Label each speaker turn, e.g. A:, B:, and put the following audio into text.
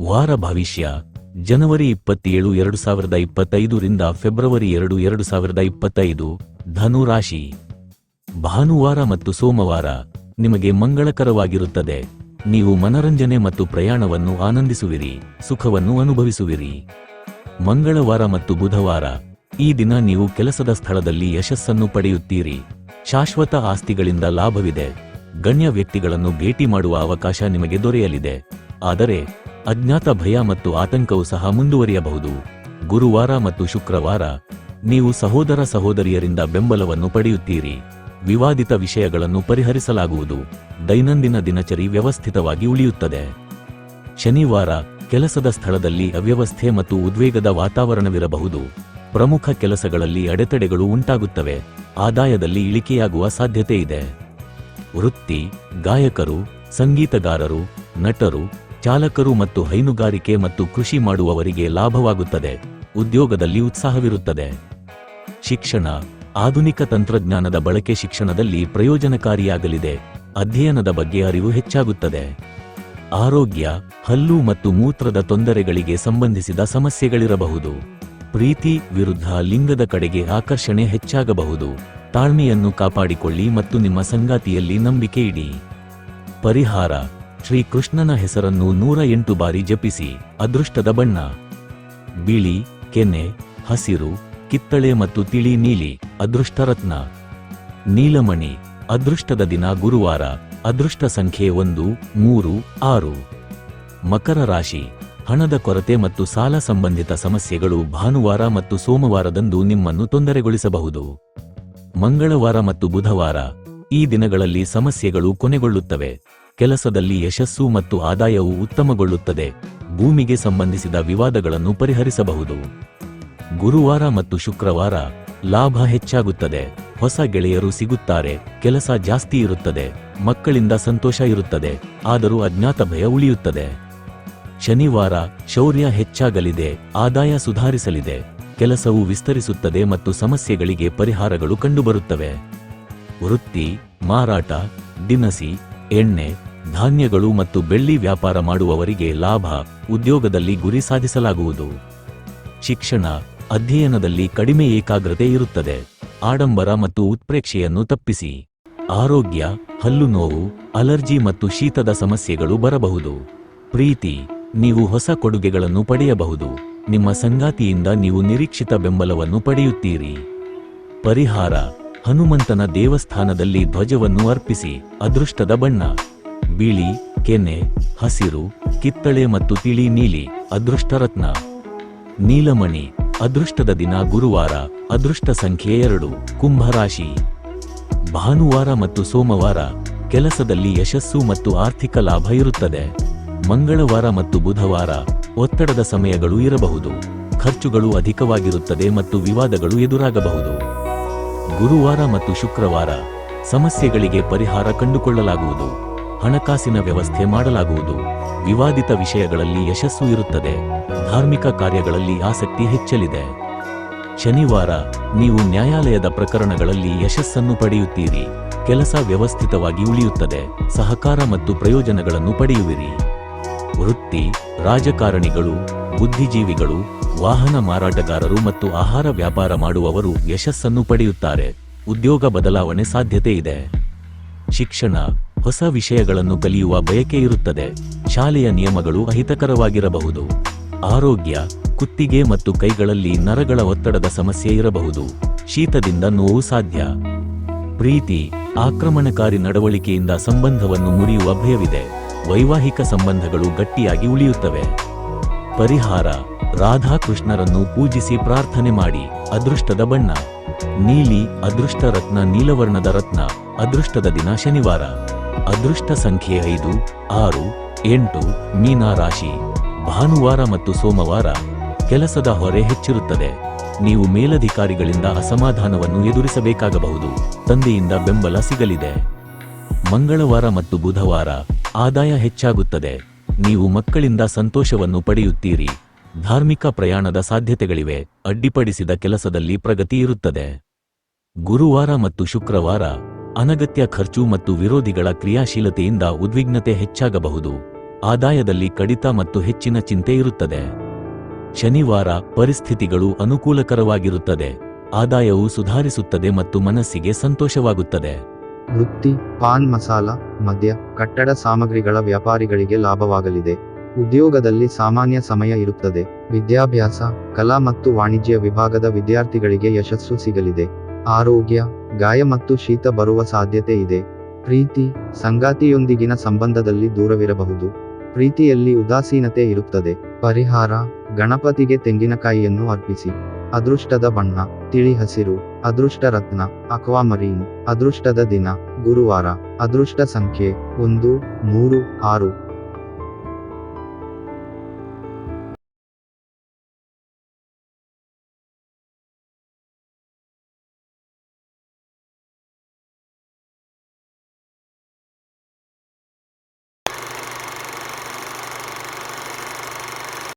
A: ವಾರ ಭವಿಷ್ಯ. ಜನವರಿ ಇಪ್ಪತ್ತೇಳು, ಎರಡು ಸಾವಿರದ ಇಪ್ಪತ್ತೈದರಿಂದ ಫೆಬ್ರವರಿ ಎರಡು ಎರಡು ಸಾವಿರದ ಇಪ್ಪತ್ತೈದು. ಧನುರಾಶಿ. ಭಾನುವಾರ ಮತ್ತು ಸೋಮವಾರ ನಿಮಗೆ ಮಂಗಳಕರವಾಗಿರುತ್ತದೆ. ನೀವು ಮನರಂಜನೆ ಮತ್ತು ಪ್ರಯಾಣವನ್ನು ಆನಂದಿಸುವಿರಿ, ಸುಖವನ್ನು ಅನುಭವಿಸುವಿರಿ. ಮಂಗಳವಾರ ಮತ್ತು ಬುಧವಾರ, ಈ ದಿನ ನೀವು ಕೆಲಸದ ಸ್ಥಳದಲ್ಲಿ ಯಶಸ್ಸನ್ನು ಪಡೆಯುತ್ತೀರಿ. ಶಾಶ್ವತ ಆಸ್ತಿಗಳಿಂದ ಲಾಭವಿದೆ. ಗಣ್ಯ ವ್ಯಕ್ತಿಗಳನ್ನು ಭೇಟಿ ಮಾಡುವ ಅವಕಾಶ ನಿಮಗೆ ದೊರೆಯಲಿದೆ. ಆದರೆ ಅಜ್ಞಾತ ಭಯ ಮತ್ತು ಆತಂಕವು ಸಹ ಮುಂದುವರಿಯಬಹುದು. ಗುರುವಾರ ಮತ್ತು ಶುಕ್ರವಾರ ನೀವು ಸಹೋದರ ಸಹೋದರಿಯರಿಂದ ಬೆಂಬಲವನ್ನು ಪಡೆಯುತ್ತೀರಿ. ವಿವಾದಿತ ವಿಷಯಗಳನ್ನು ಪರಿಹರಿಸಲಾಗುವುದು. ದೈನಂದಿನ ದಿನಚರಿ ವ್ಯವಸ್ಥಿತವಾಗಿ ಉಳಿಯುತ್ತದೆ. ಶನಿವಾರ ಕೆಲಸದ ಸ್ಥಳದಲ್ಲಿ ಅವ್ಯವಸ್ಥೆ ಮತ್ತು ಉದ್ವೇಗದ ವಾತಾವರಣವಿರಬಹುದು. ಪ್ರಮುಖ ಕೆಲಸಗಳಲ್ಲಿ ಅಡೆತಡೆಗಳು ಉಂಟಾಗುತ್ತವೆ. ಆದಾಯದಲ್ಲಿ ಇಳಿಕೆಯಾಗುವ ಸಾಧ್ಯತೆ ಇದೆ. ವೃತ್ತಿ, ಗಾಯಕರು, ಸಂಗೀತಗಾರರು, ನಟರು ಚಾಲಕರು ಮತ್ತು ಹೈನುಗಾರಿಕೆ ಮತ್ತು ಕೃಷಿ ಮಾಡುವವರಿಗೆ ಲಾಭವಾಗುತ್ತದೆ. ಉದ್ಯೋಗದಲ್ಲಿ ಉತ್ಸಾಹವಿರುತ್ತದೆ. ಶಿಕ್ಷಣ, ಆಧುನಿಕ ತಂತ್ರಜ್ಞಾನದ ಬಳಕೆ ಶಿಕ್ಷಣದಲ್ಲಿ ಪ್ರಯೋಜನಕಾರಿಯಾಗಲಿದೆ. ಅಧ್ಯಯನದ ಬಗ್ಗೆ ಅರಿವು ಹೆಚ್ಚಾಗುತ್ತದೆ. ಆರೋಗ್ಯ, ಹಲ್ಲು ಮತ್ತು ಮೂತ್ರದ ತೊಂದರೆಗಳಿಗೆ ಸಂಬಂಧಿಸಿದ ಸಮಸ್ಯೆಗಳಿರಬಹುದು. ಪ್ರೀತಿ ವಿರುದ್ಧ ಲಿಂಗದ ಕಡೆಗೆ ಆಕರ್ಷಣೆ ಹೆಚ್ಚಾಗಬಹುದು. ತಾಳ್ಮೆಯನ್ನು ಕಾಪಾಡಿಕೊಳ್ಳಿ ಮತ್ತು ನಿಮ್ಮ ಸಂಗಾತಿಯಲ್ಲಿ ನಂಬಿಕೆ ಇಡಿ. ಪರಿಹಾರ ಶ್ರೀ ಕೃಷ್ಣನ ಹೆಸರನ್ನು ನೂರ ಎಂಟು ಬಾರಿ ಜಪಿಸಿ, ಅದೃಷ್ಟದ ಬಣ್ಣ. ಬಿಳಿ, ಕೆನೆ, ಹಸಿರು, ಕಿತ್ತಳೆ ಮತ್ತು ತಿಳಿ ನೀಲಿ ಅದೃಷ್ಟ ರತ್ನ ನೀಲಮಣಿ, ಅದೃಷ್ಟದ ದಿನ ಗುರುವಾರ, ಅದೃಷ್ಟ ಸಂಖ್ಯೆ ಒಂದು, ಮೂರು, ಆರು. ಮಕರ ರಾಶಿ, ಹಣದ ಕೊರತೆ ಮತ್ತು ಸಾಲ ಸಂಬಂಧಿತ ಸಮಸ್ಯೆಗಳು ಭಾನುವಾರ ಮತ್ತು ಸೋಮವಾರದಂದು ನಿಮ್ಮನ್ನು ತೊಂದರೆಗೊಳಿಸಬಹುದು. ಮಂಗಳವಾರ ಮತ್ತು ಬುಧವಾರ, ಈ ದಿನಗಳಲ್ಲಿ ಸಮಸ್ಯೆಗಳು ಕೊನೆಗೊಳ್ಳುತ್ತವೆ. ಕೆಲಸದಲ್ಲಿ ಯಶಸ್ಸು ಮತ್ತು ಆದಾಯವು ಉತ್ತಮಗೊಳ್ಳುತ್ತದೆ. ಭೂಮಿಗೆ ಸಂಬಂಧಿಸಿದ ವಿವಾದಗಳನ್ನು ಪರಿಹರಿಸಬಹುದು. ಗುರುವಾರ ಮತ್ತು ಶುಕ್ರವಾರ ಲಾಭ ಹೆಚ್ಚಾಗುತ್ತದೆ. ಹೊಸ ಗೆಳೆಯರು ಸಿಗುತ್ತಾರೆ. ಕೆಲಸ ಜಾಸ್ತಿ ಇರುತ್ತದೆ. ಮಕ್ಕಳಿಂದ ಸಂತೋಷ ಇರುತ್ತದೆ. ಆದರೂ ಅಜ್ಞಾತ ಭಯ ಉಳಿಯುತ್ತದೆ. ಶನಿವಾರ ಶೌರ್ಯ ಹೆಚ್ಚಾಗಲಿದೆ. ಆದಾಯ ಸುಧಾರಿಸಲಿದೆ. ಕೆಲಸವು ವಿಸ್ತರಿಸುತ್ತದೆ ಮತ್ತು ಸಮಸ್ಯೆಗಳಿಗೆ ಪರಿಹಾರಗಳು ಕಂಡುಬರುತ್ತವೆ. ವೃತ್ತಿ, ಮಾರಾಟ, ದಿನಸಿ ಎಣ್ಣೆ, ಧಾನ್ಯಗಳು ಮತ್ತು ಬೆಳ್ಳಿ ವ್ಯಾಪಾರ ಮಾಡುವವರಿಗೆ ಲಾಭ ಉದ್ಯೋಗದಲ್ಲಿ ಗುರಿ ಸಾಧಿಸಲಾಗುವುದು. ಶಿಕ್ಷಣ ಅಧ್ಯಯನದಲ್ಲಿ ಕಡಿಮೆ ಏಕಾಗ್ರತೆ ಇರುತ್ತದೆ. ಆಡಂಬರ ಮತ್ತು ಉತ್ಪ್ರೇಕ್ಷೆಯನ್ನು ತಪ್ಪಿಸಿ. ಆರೋಗ್ಯ, ಹಲ್ಲು ನೋವು, ಅಲರ್ಜಿ ಮತ್ತು ಶೀತದ ಸಮಸ್ಯೆಗಳು ಬರಬಹುದು. ಪ್ರೀತಿ, ನೀವು ಹೊಸ ಕೊಡುಗೆಗಳನ್ನು ಪಡೆಯಬಹುದು. ನಿಮ್ಮ ಸಂಗಾತಿಯಿಂದ ನೀವು ನಿರೀಕ್ಷಿತ ಬೆಂಬಲವನ್ನು ಪಡೆಯುತ್ತೀರಿ. ಪರಿಹಾರ ಹನುಮಂತನ ದೇವಸ್ಥಾನದಲ್ಲಿ ಧ್ವಜವನ್ನು ಅರ್ಪಿಸಿ ಅದೃಷ್ಟದ ಬಣ್ಣ. ಬಿಳಿ, ಕೆನೆ, ಹಸಿರು, ಕಿತ್ತಳೆ ಮತ್ತು ತಿಳಿ ನೀಲಿ, ಅದೃಷ್ಟರತ್ನ. ನೀಲಮಣಿ, ಅದೃಷ್ಟದ ದಿನ ಗುರುವಾರ, ಅದೃಷ್ಟ ಸಂಖ್ಯೆ ಎರಡು, ಕುಂಭರಾಶಿ. ಭಾನುವಾರ ಮತ್ತು ಸೋಮವಾರ, ಕೆಲಸದಲ್ಲಿ ಯಶಸ್ಸು ಮತ್ತು ಆರ್ಥಿಕ ಲಾಭ ಇರುತ್ತದೆ. ಮಂಗಳವಾರ ಮತ್ತು ಬುಧವಾರ, ಒತ್ತಡದ ಸಮಯಗಳು ಇರಬಹುದು. ಖರ್ಚುಗಳು ಅಧಿಕವಾಗಿರುತ್ತದೆ ಮತ್ತು ವಿವಾದಗಳು ಎದುರಾಗಬಹುದು. ಗುರುವಾರ ಮತ್ತು ಶುಕ್ರವಾರ ಸಮಸ್ಯೆಗಳಿಗೆ ಪರಿಹಾರ ಕಂಡುಕೊಳ್ಳಲಾಗುವುದು. ಹಣಕಾಸಿನ ವ್ಯವಸ್ಥೆ ಮಾಡಲಾಗುವುದು. ವಿವಾದಿತ ವಿಷಯಗಳಲ್ಲಿ ಯಶಸ್ಸು ಇರುತ್ತದೆ. ಧಾರ್ಮಿಕ ಕಾರ್ಯಗಳಲ್ಲಿ ಆಸಕ್ತಿ ಹೆಚ್ಚಲಿದೆ. ಶನಿವಾರ ನೀವು ನ್ಯಾಯಾಲಯದ ಪ್ರಕರಣಗಳಲ್ಲಿ ಯಶಸ್ಸನ್ನು ಪಡೆಯುತ್ತೀರಿ. ಕೆಲಸ ವ್ಯವಸ್ಥಿತವಾಗಿ ಉಳಿಯುತ್ತದೆ. ಸಹಕಾರ ಮತ್ತು ಪ್ರಯೋಜನಗಳನ್ನು ಪಡೆಯುವಿರಿ. ವೃತ್ತಿ, ರಾಜಕಾರಣಿಗಳು, ಬುದ್ಧಿಜೀವಿಗಳು ವಾಹನ ಮಾರಾಟಗಾರರು ಮತ್ತು ಆಹಾರ ವ್ಯಾಪಾರ ಮಾಡುವವರು ಯಶಸ್ಸನ್ನು ಪಡೆಯುತ್ತಾರೆ. ಉದ್ಯೋಗ ಬದಲಾವಣೆ ಸಾಧ್ಯತೆ ಇದೆ. ಶಿಕ್ಷಣ, ಹೊಸ ವಿಷಯಗಳನ್ನು ಕಲಿಯುವ ಬಯಕೆ ಇರುತ್ತದೆ. ಶಾಲೆಯ ನಿಯಮಗಳು ಅಹಿತಕರವಾಗಿರಬಹುದು. ಆರೋಗ್ಯ, ಕುತ್ತಿಗೆ ಮತ್ತು ಕೈಗಳಲ್ಲಿ ನರಗಳ ಒತ್ತಡದ ಸಮಸ್ಯೆ ಇರಬಹುದು. ಶೀತದಿಂದ ನೋವು ಸಾಧ್ಯ. ಪ್ರೀತಿ, ಆಕ್ರಮಣಕಾರಿ ನಡವಳಿಕೆಯಿಂದ ಸಂಬಂಧವನ್ನು ಮುರಿಯುವ ಭಯವಿದೆ. ವೈವಾಹಿಕ ಸಂಬಂಧಗಳು ಗಟ್ಟಿಯಾಗಿ ಉಳಿಯುತ್ತವೆ. ಪರಿಹಾರ ರಾಧಾಕೃಷ್ಣರನ್ನು ಪೂಜಿಸಿ ಪ್ರಾರ್ಥನೆ ಮಾಡಿ, ಅದೃಷ್ಟದ ಬಣ್ಣ. ನೀಲಿ, ಅದೃಷ್ಟ ರತ್ನ ನೀಲವರ್ಣದ ರತ್ನ, ಅದೃಷ್ಟದ ದಿನ ಶನಿವಾರ. ಅದೃಷ್ಟ ಸಂಖ್ಯೆ ಐದು, ಆರು, ಎಂಟು, ಮೀನಾ ರಾಶಿ. ಭಾನುವಾರ ಮತ್ತು ಸೋಮವಾರ ಕೆಲಸದ ಹೊರೆ ಹೆಚ್ಚಿರುತ್ತದೆ. ನೀವು ಮೇಲಧಿಕಾರಿಗಳಿಂದ ಅಸಮಾಧಾನವನ್ನು ಎದುರಿಸಬೇಕಾಗಬಹುದು. ತಂದೆಯಿಂದ ಬೆಂಬಲ ಸಿಗಲಿದೆ. ಮಂಗಳವಾರ ಮತ್ತು ಬುಧವಾರ ಆದಾಯ ಹೆಚ್ಚಾಗುತ್ತದೆ. ನೀವು ಮಕ್ಕಳಿಂದ ಸಂತೋಷವನ್ನು ಪಡೆಯುತ್ತೀರಿ. ಧಾರ್ಮಿಕ ಪ್ರಯಾಣದ ಸಾಧ್ಯತೆಗಳಿವೆ. ಅಡ್ಡಿಪಡಿಸಿದ ಕೆಲಸದಲ್ಲಿ ಪ್ರಗತಿ ಇರುತ್ತದೆ. ಗುರುವಾರ ಮತ್ತು ಶುಕ್ರವಾರ ಅನಗತ್ಯ ಖರ್ಚು ಮತ್ತು ವಿರೋಧಿಗಳ ಕ್ರಿಯಾಶೀಲತೆಯಿಂದ ಉದ್ವಿಗ್ನತೆ ಹೆಚ್ಚಾಗಬಹುದು. ಆದಾಯದಲ್ಲಿ ಕಡಿತ ಮತ್ತು ಹೆಚ್ಚಿನ ಚಿಂತೆ ಇರುತ್ತದೆ. ಶನಿವಾರ ಪರಿಸ್ಥಿತಿಗಳು ಅನುಕೂಲಕರವಾಗಿರುತ್ತದೆ. ಆದಾಯವು ಸುಧಾರಿಸುತ್ತದೆ ಮತ್ತು ಮನಸ್ಸಿಗೆ ಸಂತೋಷವಾಗುತ್ತದೆ.
B: ವೃತ್ತಿ, ಪಾನ್ ಮಸಾಲ, ಮದ್ಯ, ಕಟ್ಟಡ ಸಾಮಗ್ರಿಗಳ ವ್ಯಾಪಾರಿಗಳಿಗೆ ಲಾಭವಾಗಲಿದೆ. ಉದ್ಯೋಗದಲ್ಲಿ ಸಾಮಾನ್ಯ ಸಮಯ ಇರುತ್ತದೆ. ವಿದ್ಯಾಭ್ಯಾಸ, ಕಲಾ ಮತ್ತು ವಾಣಿಜ್ಯ ವಿಭಾಗದ ವಿದ್ಯಾರ್ಥಿಗಳಿಗೆ ಯಶಸ್ಸು ಸಿಗಲಿದೆ. ಆರೋಗ್ಯ, ಗಾಯ ಮತ್ತು ಶೀತ ಬರುವ ಸಾಧ್ಯತೆ ಇದೆ. ಪ್ರೀತಿ, ಸಂಗಾತಿಯೊಂದಿಗಿನ ಸಂಬಂಧದಲ್ಲಿ ದೂರವಿರಬಹುದು. ಪ್ರೀತಿಯಲ್ಲಿ ಉದಾಸೀನತೆ ಇರುತ್ತದೆ. ಪರಿಹಾರ, ಗಣಪತಿಗೆ ತೆಂಗಿನಕಾಯಿಯನ್ನು ಅರ್ಪಿಸಿ. ಅದೃಷ್ಟದ ಬಣ್ಣ, ತಿಳಿ ಹಸಿರು. ಅದೃಷ್ಟ ರತ್ನ, ಅಕ್ವಾಮರೀನ್. ಅದೃಷ್ಟದ ದಿನ, ಗುರುವಾರ. ಅದೃಷ್ಟ ಸಂಖ್ಯೆ, ಒಂದು, ಮೂರು, ಆರು.